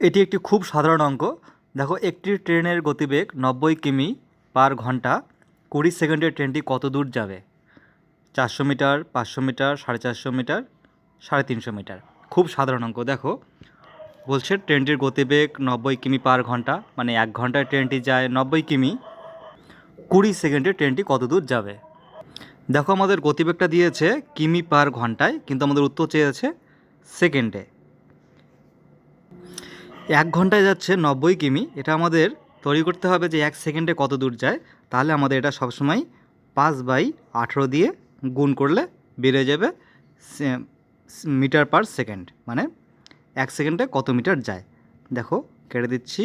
এটি একটি খুব সাধারণ অঙ্ক। দেখো, একটি ট্রেনের গতিবেগ নব্বই কিমি পার ঘণ্টা, কুড়ি সেকেন্ডে ট্রেনটি কত দূর যাবে? চারশো মিটার, পাঁচশো মিটার, সাড়ে চারশো মিটার, সাড়ে তিনশো মিটার। খুব সাধারণ অঙ্ক, দেখো। বলছে, ট্রেনটির গতিবেগ নব্বই কিমি পার ঘণ্টা মানে এক ঘন্টায় ট্রেনটি যায় নব্বই কিমি, কুড়ি সেকেন্ডে ট্রেনটি কত দূর যাবে? দেখো, আমাদের গতিবেগটা দিয়েছে কিমি পার ঘন্টায়, কিন্তু আমাদের উত্তর চেয়েছে সেকেন্ডে। এক ঘন্টায় যাচ্ছে নব্বই কিমি। এটা আমাদের তৈরি করতে হবে যে এক সেকেন্ডে কত দূর যায়। তাহলে আমাদের এটা সবসময় পাঁচ বাই আঠেরো দিয়ে গুণ করলে বেড়ে যাবে মিটার পার সেকেন্ড। মানে এক সেকেন্ডে কত মিটার যায়। দেখো, কেটে দিচ্ছি।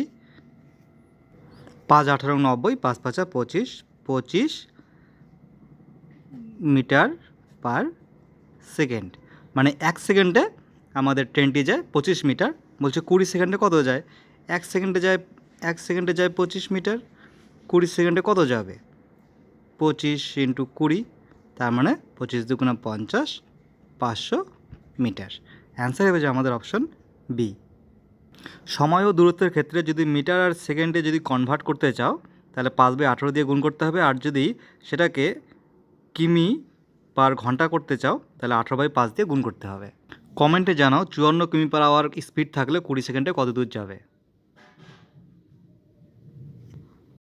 পাঁচ আঠারো নব্বই, পাঁচ পাঁচা পঁচিশ পঁচিশ মিটার পার সেকেন্ড। মানে এক সেকেন্ডে আমাদের ট্রেনটি যায় পঁচিশ মিটার। বলছে কুড়ি সেকেন্ডে কত যায়? এক সেকেন্ডে যায়, এক সেকেন্ডে যায় পঁচিশ মিটার, কুড়ি সেকেন্ডে কত যাবে? পঁচিশ ইন্টু কুড়ি, তার মানে পঁচিশ দুগুণা পঞ্চাশ, পাঁচশো মিটার। অ্যান্সার হবে যে আমাদের অপশন বি সময় ও দূরত্বের ক্ষেত্রে যদি মিটার আর সেকেন্ডে যদি কনভার্ট করতে চাও, তাহলে পাঁচ বাই আঠেরো দিয়ে গুণ করতে হবে। আর যদি সেটাকে কিমি পার ঘণ্টা করতে চাও, তাহলে আঠেরো বাই পাঁচ দিয়ে গুণ করতে হবে। কমেন্টে জানাও চুয়ান্ন কিমি পার আওয়ার স্পিড থাকলে কুড়ি সেকেন্ডে কত দূর যাবে?